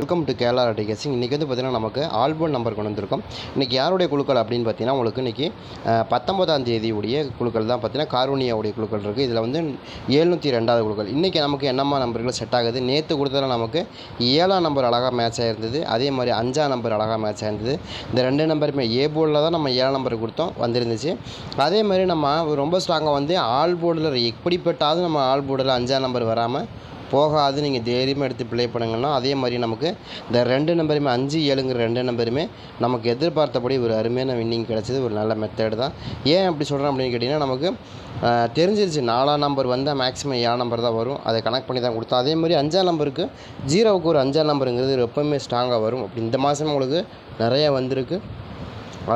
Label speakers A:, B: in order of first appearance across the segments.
A: Welcome to Kerala கேசிங் இன்றைக்கி வந்து பார்த்திங்கன்னா நமக்கு ஆல்பம் நம்பர் கொண்டு வந்திருக்கோம். இன்றைக்கி யாருடைய குழுக்கள் அப்படின்னு பார்த்தீங்கன்னா உங்களுக்கு இன்றைக்கி தேதி தேதியுடைய குழுக்கள் தான் பார்த்தீங்கன்னா காரூனியாவுடைய குழுக்கள் இருக்குது இதில் வந்து எழுநூற்றி ரெண்டாவது குழுக்கள். இன்றைக்கி நமக்கு என்னம்மா நம்பர்கள் செட் ஆகுது? நேற்று கொடுத்ததில் நமக்கு ஏழாம் நம்பர் அழகாக மேட்ச் ஆகிருந்தது அதே மாதிரி அஞ்சாம் நம்பர் அழகாக மேட்ச் ஆகிருந்தது இந்த ரெண்டு நம்பருமே ஏ போர்டில் தான் நம்ம ஏழாம் நம்பர் கொடுத்தோம் வந்திருந்துச்சு. அதே மாதிரி நம்ம ரொம்ப ஸ்ட்ராங்காக வந்து ஆல் போர்டில் எப்படிப்பட்டாவது நம்ம ஆல் போர்டில் அஞ்சாம் நம்பர் வராமல் போகாது. நீங்கள் தைரியமாக எடுத்து ப்ளே பண்ணுங்கன்னா அதே மாதிரி நமக்கு இந்த ரெண்டு நம்பருமே அஞ்சு ஏழுங்கிற ரெண்டு நம்பருமே நமக்கு எதிர்பார்த்தபடி ஒரு அருமையான வின்னிங் கிடச்சிது. ஒரு நல்ல மெத்தேடு தான். ஏன் அப்படி சொல்கிறேன் அப்படின்னு கேட்டிங்கன்னா நமக்கு தெரிஞ்சிருச்சு. நாலாம் நம்பர் வந்தால் மேக்ஸிமம் ஏழாம் நம்பர் தான் வரும். அதை கனெக்ட் பண்ணி தான் கொடுத்தோம். அதே மாதிரி அஞ்சாம் நம்பருக்கு ஜீரோவுக்கு ஒரு அஞ்சாம் நம்பருங்கிறது எப்போவுமே ஸ்ட்ராங்காக வரும். அப்படி இந்த மாதம் உங்களுக்கு நிறைய வந்திருக்கு.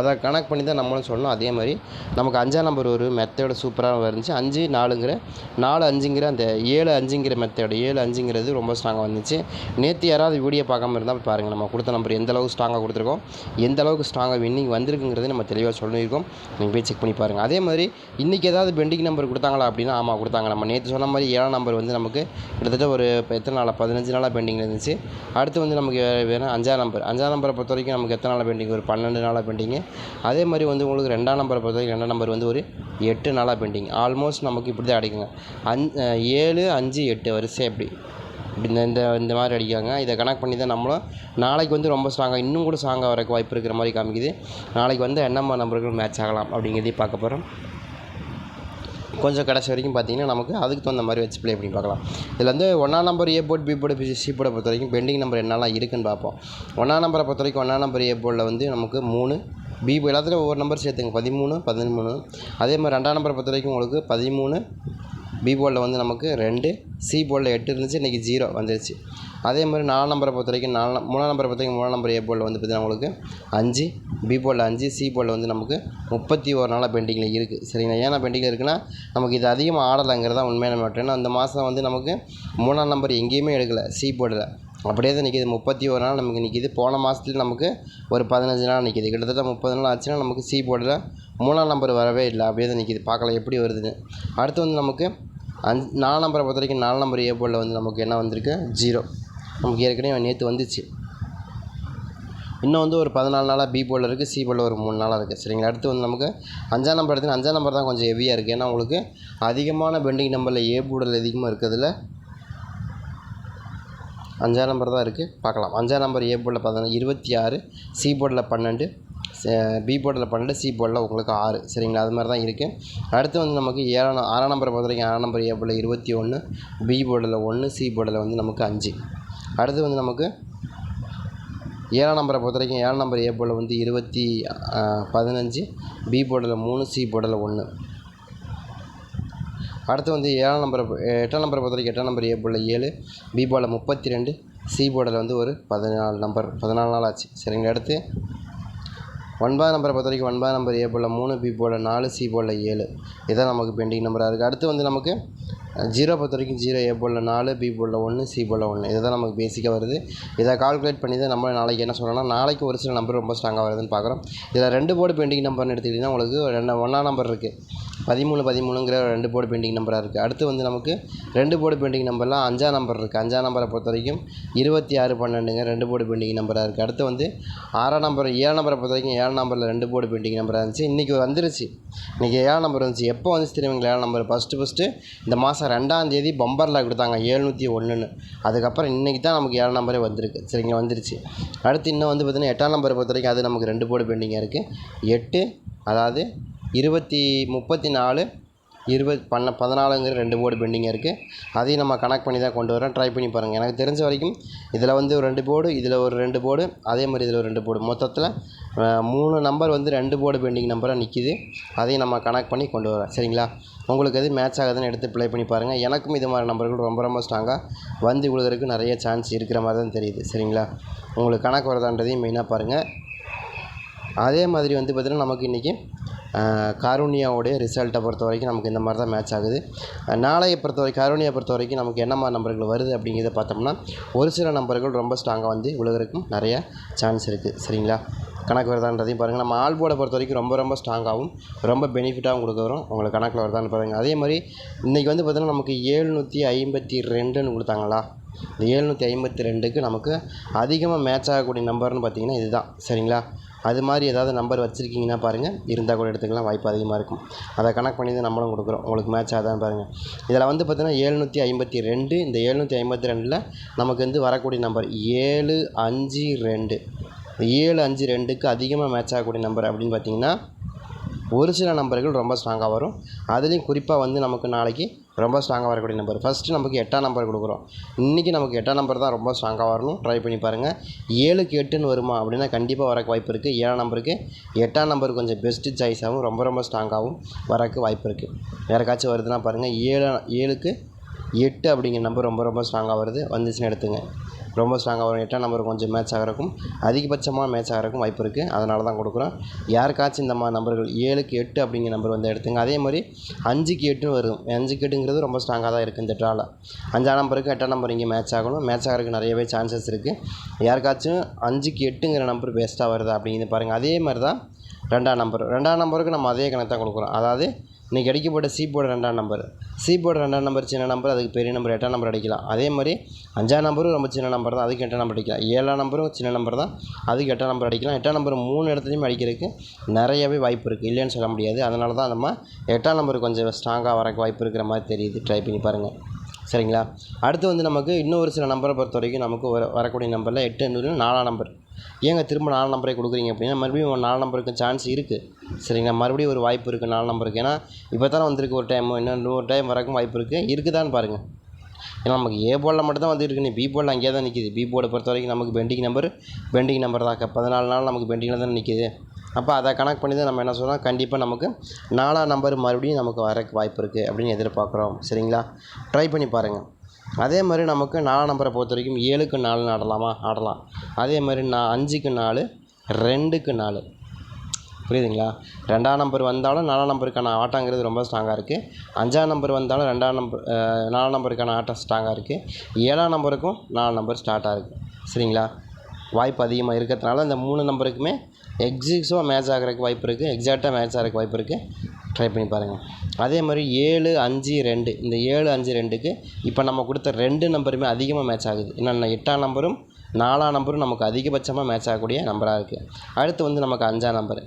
A: அதை கனெக்ட் பண்ணி தான் நம்மளும் சொல்லணும். அதே மாதிரி நமக்கு அஞ்சாம் நம்பர் ஒரு மெத்தேடு சூப்பராக இருந்துச்சு. அஞ்சு நாலுங்கிற நாலு அஞ்சுங்கிற அந்த ஏழு அஞ்சுங்கிற மெத்தேடு ஏழு அஞ்சுங்கிறது ரொம்ப ஸ்ட்ராங்காக வந்துச்சு. நேற்று யாராவது வீடியோ பார்க்காம இருந்தால் பாருங்கள் நம்ம கொடுத்த நம்பர் எந்த அளவுக்கு ஸ்ட்ராங்காக கொடுத்துருக்கோம் எந்த அளவுக்கு ஸ்ட்ராங்காக வின்னிங் வந்திருக்குங்கிறது நம்ம தெளிவாக சொல்லியிருக்கோம். நீங்கள் போய் செக் பண்ணி பாருங்கள் அதே மாதிரி இன்றைக்கி ஏதாவது பெண்டிங் நம்பர் கொடுத்தாங்களா அப்படின்னா ஆமாம் கொடுத்தாங்க. நம்ம நேற்று சொன்ன மாதிரி ஏழாம் நம்பர் வந்து நமக்கு கிட்டத்தட்ட ஒரு இப்போ எத்தனை நாளாக பதினஞ்சு நாளாக பெண்டிங் இருந்துச்சு. அடுத்து வந்து நமக்கு வேணும் அஞ்சாம் நம்பர் அஞ்சாம் நம்பரை பொறுத்த வரைக்கும் நமக்கு எத்தனை நாளாக பெண்டிங் ஒரு பன்னெண்டு நாளாக பெண்டிங்கு அதே மாதிரி வந்து உங்களுக்கு ரெண்டாம் நம்பரை பொறுத்த வரைக்கும் ரெண்டாம் நம்பர் வந்து ஒரு எட்டு நாளாக பெண்டிங். ஆல்மோஸ்ட் நமக்கு இப்படி தான் அடிக்குங்க. அஞ் ஏழு அஞ்சு எட்டு வரிசை அப்படி இப்படி இந்த இந்த இந்த மாதிரி அடிக்காங்க. இதை கனெக்ட் பண்ணி தான் நம்மளும் நாளைக்கு வந்து ரொம்ப ஸ்ட்ராங்காக இன்னும் கூட ஸ்ட்ராங்காக வரக்கு வாய்ப்பு இருக்கிற மாதிரி காமிக்குது. நாளைக்கு வந்து என்னம்மா நம்பர்கள் மேட்ச் ஆகலாம் அப்படிங்கிறதையும் பார்க்க போகிறோம் கொஞ்சம் கடைசி வரைக்கும் பார்த்தீங்கன்னா நமக்கு அதுக்கு தகுந்த மாதிரி வச்சு ப்ளே பண்ணி பார்க்கலாம். இதில் வந்து ஒன்றாம் number A board B board C போர்டை பொறுத்த வரைக்கும் பெண்டிங் நம்பர் என்னெல்லாம் இருக்குன்னு பார்ப்போம். ஒன்றாம் நம்பரை பொறுத்த வரைக்கும் ஒன்றாம் நம்பர் ஏ போர்டில் வந்து நமக்கு மூணு பி எல்லாத்துலையும் ஒவ்வொரு நம்பர் சேர்த்துங்க. பதிமூணு பதிமூணு. அதே மாதிரி ரெண்டாம் நம்பரை பொறுத்த வரைக்கும் உங்களுக்கு பதிமூணு பி போர்டில் வந்து நமக்கு ரெண்டு சி போர்டில் எட்டு இருந்துச்சு இன்றைக்கி ஜீரோ வந்துருச்சு. அதே மாதிரி நாலாம் நம்பரை பொறுத்த வரைக்கும் நாலு மூணாம் நம்பரை பொறுத்த வரைக்கும் மூணாம் நம்பர் ஏ போர்டில் வந்து பார்த்தீங்கன்னா உங்களுக்கு அஞ்சு பி போர்டில் அஞ்சு சி போர்டில் வந்து நமக்கு முப்பத்தி ஒரு நாளாக பெண்டிங்கில் இருக்குது சரிங்களா? ஏன்னா பெண்டிங்கில் இருக்குன்னா நமக்கு இது அதிகமாக ஆடலைங்கிறது தான் உண்மையான மேட்ரு ஏன்னா அந்த மாதம் வந்து நமக்கு மூணாம் நம்பர் எங்கேயுமே எடுக்கலை சி போர்டில் அப்படியே தான் நிற்கிது முப்பத்தி ஒரு நாள் நமக்கு நிற்கிது போன மாதத்துல நமக்கு ஒரு பதினஞ்சு நாள் நிற்கிது கிட்டத்தட்ட முப்பது நாள் ஆச்சுன்னா நமக்கு சி போர்டில் மூணாம் நம்பர் வரவே இல்லை. அப்படியே தான் நிற்கிது பார்க்கலாம் எப்படி வருதுன்னு. அடுத்து வந்து நமக்கு அஞ்சு நாலு நம்பரை பொறுத்த வரைக்கும் நாலு நம்பர் ஏ போர்டில் வந்து நமக்கு என்ன வந்திருக்கு? ஜீரோ நமக்கு ஏற்கனவே நேற்று வந்துச்சு. இன்னும் வந்து ஒரு பதினாலு நாளாக பி போர்டில் இருக்குது சி போர்டில் ஒரு மூணு நாளாக இருக்குது சரிங்களா? அடுத்து வந்து நமக்கு அஞ்சாம் நம்பர் எடுத்து அஞ்சாம் நம்பர் தான் கொஞ்சம் ஹெவியாக இருக்குது ஏன்னா உங்களுக்கு அதிகமான பெண்டிங் நம்பரில் ஏ போர்டில் அதிகமாக இருக்கிறதுல அஞ்சாம் நம்பர் தான் இருக்குது பார்க்கலாம் அஞ்சாம் நம்பர் ஏ போர்டில் பார்த்தீங்கன்னா இருபத்தி ஆறு சி போர்டில் பன்னெண்டு பி போர்டில் பன்னெண்டு சி போர்டில் உங்களுக்கு ஆறு சரிங்களா அது மாதிரி தான் இருக்குது அடுத்து வந்து நமக்கு ஏழாம் ஆறாம் நம்பரை பொறுத்த வரைக்கும் ஆறாம் நம்பர் ஏ போர்டில் இருபத்தி ஒன்று பி போர்டில் ஒன்று சி போர்டில் வந்து நமக்கு அஞ்சு அடுத்து வந்து நமக்கு ஏழாம் நம்பரை பொறுத்த வரைக்கும் ஏழாம் நம்பர் ஏ போர்டில் வந்து இருபத்தி பதினஞ்சு பி போர்டில் மூணு சி போர்டில் ஒன்று அடுத்து வந்து ஏழாம் நம்பரை எட்டாம் நம்பரை பொறுத்த வரைக்கும் எட்டாம் நம்பர் ஏ போர்டில் ஏழு பி போர்டில் முப்பத்தி ரெண்டு சி போர்டில் வந்து ஒரு பதினாலு நம்பர் பதினாலு நாள் ஆச்சு. சரிங்க அடுத்து ஒன்பதாம் நம்பரை பொறுத்த வரைக்கும் ஒன்பதாம் நம்பர் ஏ போர்டில் மூணு பி போர்டில் நாலு சி போர்டில் ஏழு. இதான் நமக்கு பெண்டிங் நம்பராக இருக்குது அடுத்து வந்து நமக்கு ஜீரோ பொறுத்த வரைக்கும் ஜீரோ ஏ போர்டில் நாலு பி போர்டில் ஒன்று சி போர்டில் ஒன்று இதுதான் நமக்கு பேசிக்காக வருது. இதை கால்குலேட் பண்ணி தான் நம்ம நாளைக்கு என்ன சொல்லணும்னா நாளைக்கு ஒரு சில நம்பர் ரொம்ப ஸ்ட்ராங்காக வருதுன்னு பார்க்குறோம். இதில் ரெண்டு போர்டு பெயிண்டிங் நம்பர்னு எடுத்துக்கிட்டிங்கன்னா உங்களுக்கு ரெண்டு ஒன்றாம் நம்பர் இருக்குது பதிமூணு பதிமூணுங்கிற ரெண்டு போர்டு பெயிண்டிங் நம்பராக இருக்குது அடுத்து வந்து நமக்கு ரெண்டு போர்டு பெயிண்டிங் நம்பர்லாம் அஞ்சாம் நம்பர் இருக்குது அஞ்சாம் நம்பரை பொறுத்த வரைக்கும் இருபத்தி ஆறு பன்னெண்டுங்க ரெண்டு போர்டு பெயிண்டிங் நம்பராக இருக்குது அடுத்து வந்து ஆறாம் நம்பர் ஏழாம் நம்பரை பொறுத்த வரைக்கும் ஏழாம் நம்பரில் ரெண்டு போர்டு பெயிண்டிங் நம்பராக இருந்துச்சு. இன்றைக்கி வந்துருச்சு. இன்றைக்கி ஏழாம் நம்பர் வந்துச்சு. எப்போ வந்துச்சு தெரியுங்களா ஏழாம் நம்பர் ஃபஸ்ட்டு ஃபஸ்ட்டு இந்த மாதம் ரெண்டாம் தேதி பம்பரில் கொடுத்தாங்க ஏழ்நூற்றி ஒன்றுன்னு அதுக்கப்புறம் இன்றைக்கி தான் நமக்கு ஏழாம் நம்பரே வந்திருக்கு. சரிங்க வந்துருச்சு. அடுத்து இன்னும் வந்து பார்த்திங்கன்னா எட்டாம் நம்பரை பொறுத்த வரைக்கும் அது நமக்கு ரெண்டு போர்டு பெண்டிங்காக இருக்குது எட்டு அதாவது இருபத்தி முப்பத்தி நாலு இருபது பண்ண பதினாலுங்கிற ரெண்டு போர்டு பெண்டிங்காக இருக்குது அதையும் நம்ம கனெக்ட் பண்ணி தான் கொண்டு வரோம். ட்ரை பண்ணி பாருங்கள் எனக்கு தெரிஞ்ச வரைக்கும் இதில் வந்து ஒரு ரெண்டு போர்டு இதில் ஒரு ரெண்டு போர்டு அதே மாதிரி இதில் ஒரு ரெண்டு போர்டு. மொத்தத்தில் மூணு நம்பர் வந்து ரெண்டு போர்டு பெண்டிங் நம்பராக நிற்கிது அதையும் நம்ம கனெக்ட் பண்ணி கொண்டு வரோம். சரிங்களா? உங்களுக்கு எது மேட்ச் ஆகுதுன்னு எடுத்து ப்ளே பண்ணி பாருங்கள் எனக்கும் இது மாதிரி நம்பர்கள் ரொம்ப ரொம்ப ஸ்ட்ராங்காக வந்து விழுகிறதுக்கு நிறைய சான்ஸ் இருக்கிற மாதிரி தான் தெரியுது. சரிங்களா? உங்களுக்கு கணக்கு வரதான்றதையும் மெயினாக பாருங்கள் அதே மாதிரி வந்து பார்த்திங்கன்னா நமக்கு இன்றைக்கி காரூனியாவுடைய ரிசல்ட்டை பொறுத்த வரைக்கும் நமக்கு இந்த மாதிரி தான் மேட்ச் ஆகுது. நாளையை பொறுத்த வரைக்கும் கருணியை பொறுத்த வரைக்கும் நமக்கு என்ன மாதிரி நம்பர்கள் வருது அப்படிங்கிறத பார்த்தோம்னா ஒரு சில நம்பர்கள் ரொம்ப ஸ்ட்ராங்காக வந்து விழுகிறதுக்கும் நிறைய சான்ஸ் இருக்குது சரிங்களா? கணக்கு வருதான்றதையும் பாருங்கள் நம்ம ஆல் போர்டை பொறுத்த வரைக்கும் ரொம்ப ரொம்ப ஸ்ட்ராங்காகவும் ரொம்ப பெனிஃபிட்டாகவும் கொடுக்க வரும் உங்களுக்கு கணக்கில் வருதான்னு பாருங்கள் அதே மாதிரி இன்றைக்கி வந்து பார்த்திங்கன்னா நமக்கு ஏழ்நூற்றி ஐம்பத்தி ரெண்டுன்னு கொடுத்தாங்களா? இந்த ஏழ்நூற்றி ஐம்பத்தி ரெண்டுக்கு நமக்கு அதிகமாக மேட்ச் ஆகக்கூடிய நம்பர்னு பார்த்தீங்கன்னா இதுதான். சரிங்களா? அது மாதிரி ஏதாவது நம்பர் வச்சுருக்கீங்கன்னா பாருங்கள் இருந்தால் கூட எடுத்துக்கலாம். வாய்ப்பு அதிகமாக இருக்கும். அதை கணக்கு பண்ணி தான் நம்மளும் கொடுக்குறோம். உங்களுக்கு மேட்ச் ஆகுதான்னு பாருங்கள் இதில் வந்து பார்த்தீங்கன்னா ஏழ்நூற்றி ஐம்பத்தி ரெண்டு இந்த ஏழ்நூற்றி ஐம்பத்தி ரெண்டில் நமக்கு வந்து வரக்கூடிய நம்பர் ஏழு அஞ்சு ரெண்டு. ஏழு அஞ்சு ரெண்டுக்கு அதிகமாக மேட்ச் ஆகக்கூடிய நம்பர் அப்படின்னு பார்த்தீங்கன்னா ஒரு சில நம்பர்கள் ரொம்ப ஸ்ட்ராங்காக வரும். அதுலேயும் குறிப்பாக வந்து நமக்கு நாளைக்கு ரொம்ப ஸ்ட்ராங்காக வரக்கூடிய நம்பர். ஃபஸ்ட்டு நமக்கு எட்டாம் நம்பர் கொடுக்குறோம். இன்றைக்கி நமக்கு எட்டாம் நம்பர் தான் ரொம்ப ஸ்ட்ராங்காக வரணும். ட்ரை பண்ணி பாருங்கள் ஏழுக்கு எட்டுன்னு வருமா அப்படின்னா கண்டிப்பாக வரக்கு வாய்ப்பு இருக்குது ஏழாம் நம்பருக்கு எட்டாம் நம்பர் கொஞ்சம் பெஸ்ட்டு சாய்ஸாகவும் ரொம்ப ரொம்ப ஸ்ட்ராங்காகவும் வரக்கு வாய்ப்பு இருக்குது யாருக்காச்சும் வருதுன்னா பாருங்கள் ஏழு ஏழுக்கு எட்டு அப்படிங்கிற நம்பர் ரொம்ப ரொம்ப ஸ்ட்ராங்காக வருது. வந்துச்சுன்னு எடுத்துங்க. ரொம்ப ஸ்ட்ராங்காக வரும் எட்டாம் நம்பர் கொஞ்சம் மேட்ச் ஆகிறக்கும் அதிகபட்சமாக மேட்ச் ஆகிறக்கும் வாய்ப்பு இருக்குது அதனால தான் கொடுக்குறோம் யாருக்காச்சும் இந்த மாதிரி நம்பர்கள் ஏழுக்கு எட்டு அப்படிங்கிற நம்பர் வந்து எடுத்துங்க. அதே மாதிரி அஞ்சுக்கு எட்டுன்னு வரும் அஞ்சுக்கு எட்டுங்கிறது ரொம்ப ஸ்ட்ராங்காக தான் இருக்குது இந்த ட்ராவில் அஞ்சாம் நம்பருக்கு எட்டாம் நம்பர் இங்கே மேட்ச் ஆகணும். மேட்ச் ஆகிறதுக்கு நிறையவே சான்சஸ் இருக்குது யாருக்காச்சும் அஞ்சுக்கு எட்டுங்கிற நம்பர் பெஸ்ட்டாக வருதா அப்படிங்கிறது பாருங்கள் அதே மாதிரி தான் ரெண்டாம் நம்பர் ரெண்டாம் நம்பருக்கு நம்ம அதே கணக்கு தான் கொடுக்குறோம். அதாவது இன்றைக்கி அடிக்கப்பட்ட சி போர்டு ரெண்டாம் நம்பர் சி போர்டு ரெண்டாம் நம்பர் சின்ன நம்பர் அதுக்கு பெரிய நம்பர் எட்டாம் நம்பர் அடிக்கலாம். அதே மாதிரி அஞ்சாம் நம்பரும் ரொம்ப சின்ன நம்பர் தான் அதுக்கு எட்டாம் நம்பர் அடிக்கலாம். ஏழாம் நம்பரும் சின்ன நம்பர் தான் அதுக்கு எட்டாம் நம்பர் அடிக்கலாம். எட்டாம் நம்பர் மூணு இடத்துலையும் அடிக்கிறதுக்கு நிறையவே வாய்ப்பு இருக்குது இல்லைன்னு சொல்ல முடியாது. அதனால தான் நம்ம எட்டாம் நம்பர் கொஞ்சம் ஸ்ட்ராங்காக வரக்கு வாய்ப்பு இருக்கிற மாதிரி தெரியுது. ட்ரை பண்ணி பாருங்கள் சரிங்களா? அடுத்து வந்து நமக்கு இன்னும் ஒரு சில நம்பரை பொறுத்த வரைக்கும் நமக்கு வர வரக்கூடிய நம்பரில் எட்டு நூறு நாலாம் நம்பர் ஏங்க திரும்ப நாலு நம்பரே கொடுக்குறீங்க அப்படின்னா மறுபடியும் ஒரு நாலு நம்பருக்கு சான்ஸ் இருக்குது சரிங்களா? மறுபடியும் ஒரு வாய்ப்பு இருக்குது நாலு நம்பருக்கு ஏன்னா இப்போ தானே வந்திருக்கு ஒரு டைம் இன்னும் ஒரு டைம் வரக்கும் வாய்ப்பு இருக்குது இருக்குதான்னு பாருங்கள் ஏன்னா நமக்கு ஏ போர்டில் மட்டும் தான் வந்து நீ பி போர்டில் அங்கேயே தான் நிற்கிது பி போர்டை பொறுத்த வரைக்கும் நமக்கு பெண்டிங் நம்பர் பெண்டிங் நம்பர் தான். பதினாலு நாள் நமக்கு பெண்டிங்கில் தான் நிற்கிது அப்போ அதை கணக்கு பண்ணி தான் நம்ம என்ன சொல்கிறோம் கண்டிப்பாக நமக்கு நாலாம் நம்பர் மறுபடியும் நமக்கு வரக்கு வாய்ப்பு இருக்குது அப்படின்னு எதிர்பார்க்குறோம். சரிங்களா? ட்ரை பண்ணி பாருங்கள் அதே மாதிரி நமக்கு நாலாம் நம்பரை பொறுத்த வரைக்கும் ஏழுக்கு நாலு ஆடலாமா? ஆடலாம். அதே மாதிரி நான் அஞ்சுக்கு நாலு ரெண்டுக்கு நாலு. புரியுதுங்களா? ரெண்டாம் நம்பர் வந்தாலும் நாலாம் நம்பருக்கான ஆட்டங்கிறது ரொம்ப ஸ்ட்ராங்காக இருக்குது அஞ்சாம் நம்பர் வந்தாலும் ரெண்டாம் நம்பர் நாலாம் நம்பருக்கான ஆட்டம் ஸ்ட்ராங்காக இருக்குது ஏழாம் நம்பருக்கும் நாலு நம்பர் ஸ்டார்ட்டாக இருக்குது சரிங்களா? வாய்ப்பு அதிகமாக இருக்கிறதுனால இந்த மூணு நம்பருக்குமே எக்ஸிக்ஸாக மேட்ச் ஆகிறதுக்கு வாய்ப்பு இருக்குது எக்ஸாக்டாக மேட்ச் ஆகிறதுக்கு வாய்ப்பு இருக்குது ட்ரை பண்ணி பாருங்கள் அதே மாதிரி ஏழு அஞ்சு ரெண்டு. இந்த ஏழு அஞ்சு ரெண்டுக்கு இப்போ நம்ம கொடுத்த ரெண்டு நம்பருமே அதிகமாக மேட்ச் ஆகுது. என்னென்ன எட்டாம் நம்பரும் நாலாம் நம்பரும் நமக்கு அதிகபட்சமாக மேட்ச் ஆகக்கூடிய நம்பராக இருக்குது அடுத்து வந்து நமக்கு அஞ்சாம் நம்பர்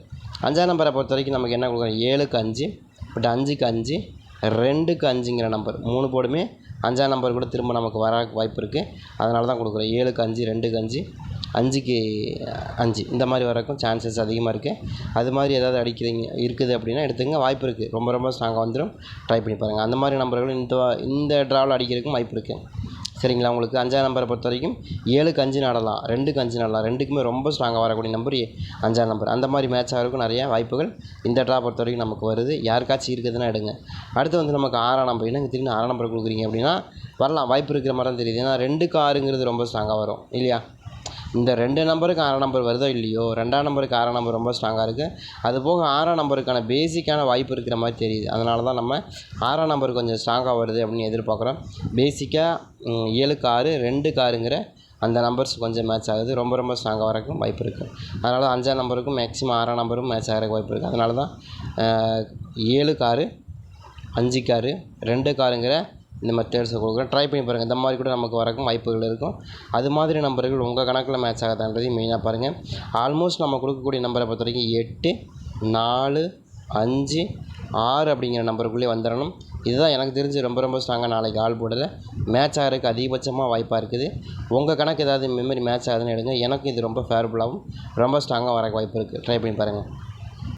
A: அஞ்சாம் நம்பரை பொறுத்த வரைக்கும் நமக்கு என்ன கொடுக்குறோம் ஏழுக்கு அஞ்சு பட் அஞ்சுக்கு அஞ்சு ரெண்டுக்கு அஞ்சுங்கிற நம்பர் மூணு போர்டுமே அஞ்சாம் நம்பர் கூட திரும்ப நமக்கு வர வாய்ப்பு இருக்குது அதனால தான் கொடுக்குறோம். ஏழுக்கு அஞ்சு ரெண்டுக்கு அஞ்சு அஞ்சுக்கு அஞ்சு. இந்த மாதிரி வரக்கும் சான்சஸ் அதிகமாக இருக்குது அது மாதிரி ஏதாவது அடிக்கிறீங்க இருக்குது அப்படின்னா எடுத்துங்க வாய்ப்பு இருக்குது ரொம்ப ரொம்ப ஸ்ட்ராங்காக வந்துடும் ட்ரை பண்ணி பாருங்கள் அந்த மாதிரி நம்பர்களும் இந்த இந்த ட்ராவில் அடிக்கிறதுக்கும் வாய்ப்பு இருக்குது சரிங்களா? உங்களுக்கு அஞ்சாம் நம்பரை பொறுத்த வரைக்கும் ஏழுக்கு அஞ்சு நடலாம் ரெண்டுக்கு அஞ்சு நடலாம் ரெண்டுக்குமே ரொம்ப ஸ்ட்ராங்காக வரக்கூடிய நம்பர் ஏ- அஞ்சாம் நம்பர் அந்த மாதிரி மேட்ச் ஆகிறதுக்கும் நிறையா வாய்ப்புகள் இந்த ட்ரா பொறுத்த வரைக்கும் நமக்கு வருது. யாருக்காச்சும் இருக்குதுன்னா எடுங்க. அடுத்து வந்து நமக்கு ஆறாம் நம்பர் என்னங்க திரும்பி ஆறாம் நம்பர் கொடுக்குறீங்க அப்படின்னா வரலாம். வாய்ப்பு இருக்கிற மாதிரி தான் தெரியுது. ஏன்னா ரெண்டுக்கு ஆறுங்கிறது ரொம்ப ஸ்ட்ராங்காக வரும். இல்லையா? இந்த ரெண்டு நம்பருக்கு ஆறாம் நம்பர் வருதோ இல்லையோ ரெண்டாம் நம்பருக்கு ஆறாம் நம்பர் ரொம்ப ஸ்ட்ராங்காக இருக்குது அது போக ஆறாம் நம்பருக்கான பேசிக்கான வாய்ப்பு இருக்கிற மாதிரி தெரியுது. அதனால தான் நம்ம ஆறாம் நம்பர் கொஞ்சம் ஸ்ட்ராங்காக வருது அப்படின்னு எதிர்பார்க்குறோம். பேசிக்காக ஏழுக்கு ஆறு ரெண்டுக்கு ஆறுங்கிற அந்த நம்பர்ஸ் கொஞ்சம் மேட்ச் ஆகுது. ரொம்ப ரொம்ப ஸ்ட்ராங்காக வரக்கும் வாய்ப்பு இருக்குது அதனால தான் அஞ்சாம் நம்பருக்கும் மேக்ஸிமம் ஆறாம் நம்பரும் மேட்ச் ஆகிறக்கு வாய்ப்பு இருக்குது அதனால தான் ஏழு காரு அஞ்சு காரு ரெண்டு காருங்கிற இந்த மெத்தட்ஸை கொடுக்குறேன் ட்ரை பண்ணி பாருங்கள் இந்த மாதிரி கூட நமக்கு வரக்கும் வாய்ப்புகள் இருக்கும். அது மாதிரி நம்பர்கள் உங்கள் கணக்கில் மேட்ச் ஆகாதான்றதையும் மெயினாக பாருங்கள் ஆல்மோஸ்ட் நம்ம கொடுக்கக்கூடிய நம்பரை பொறுத்த வரைக்கும் எட்டு நாலு அஞ்சு ஆறு அப்படிங்கிற நம்பருக்குள்ளே வந்துடணும். இதுதான் எனக்கு தெரிஞ்சு ரொம்ப ரொம்ப ஸ்ட்ராங்காக நாளைக்கு ஆள் போடலை. மேட்ச் ஆகிறதுக்கு அதிகபட்சமாக வாய்ப்பாக இருக்குது. உங்கள் கணக்கு ஏதாவது மெமரி மேட்ச் ஆகுதுன்னு எடுங்க. எனக்கு இது ரொம்ப ஃபேவரபுளாகவும் ரொம்ப ஸ்ட்ராங்காக வரக்கு வாய்ப்பு இருக்குது ட்ரை பண்ணி பாருங்கள்